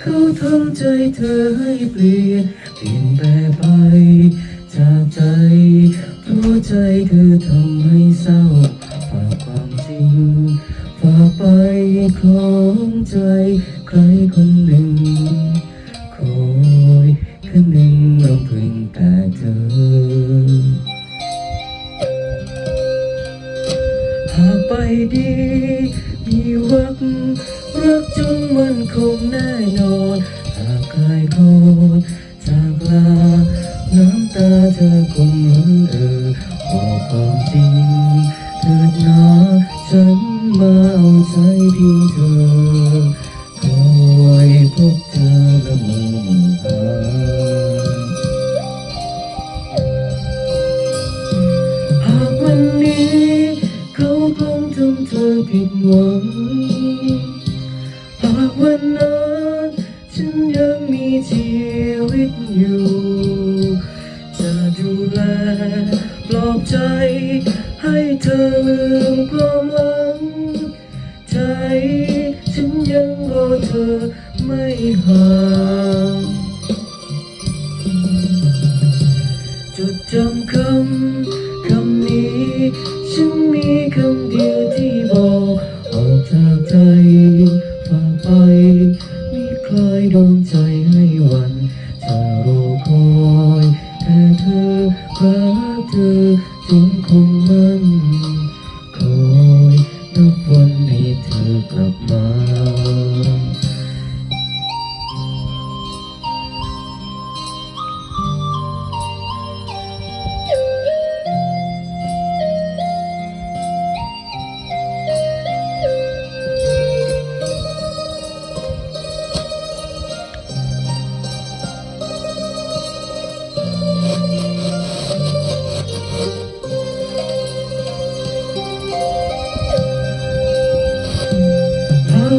เขาทำใจเธอให้เปลี่ยนเปลี่ยนแปลไปจากใจเพราะใจเธอทำให้เศร้าฝากความจริงฝากไปคล้องใจใครคนหนึ่งคอยคนหนึ่งเรำพึงแต่เธอหากไปดีมีรัก รักจนมันคงแน่นอนหากใครคอยจากลา น้ำตาเธอคงล้นเอ่อบอกความจริงเถิดนะฉันมาเอาใจเพียงเธอคอยพบเธอละเมอหาหากวันนี้ เขาคงทำเธอผิดหวังากวันนั้นฉันยังมีชีวิตอยู่ จะดูแลปลอบใจ ให้เธอลืมความหลัง ใจ ฉันยังรอเธอไม่ห่างจดจำคำคำนี้ฉัน มีใครดวงใจให้วันจะรอคอยแต่เธอรักเธอจนคงมัน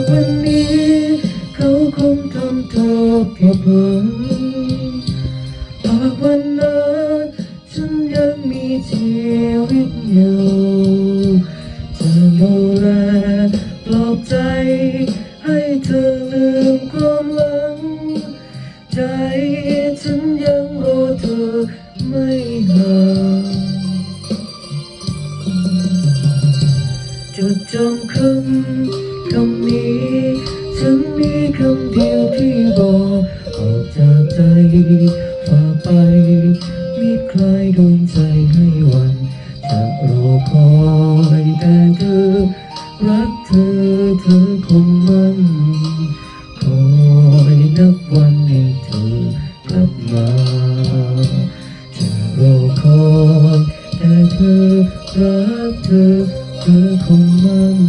วันนี้ เขาคงทำเธอผิดหวังหากวันนั้นฉันยังมีชีวิตอยู่จะดูแลปลอบใจ ให้เธอลืมความหลัง ใจฉันยังรอเธอไม่ห่างจุดจำคำ คำนี้ฉันมีคำเดียวที่บอกออกจากใจฝากไป มีใครดวงใจให้วันจะรอคอยแต่เธอ รักเธอเธอคงมั่นคอยนับวันให้เธอกลับมาจะรอคอยแต่เธอรักเธอเธอคงมั่น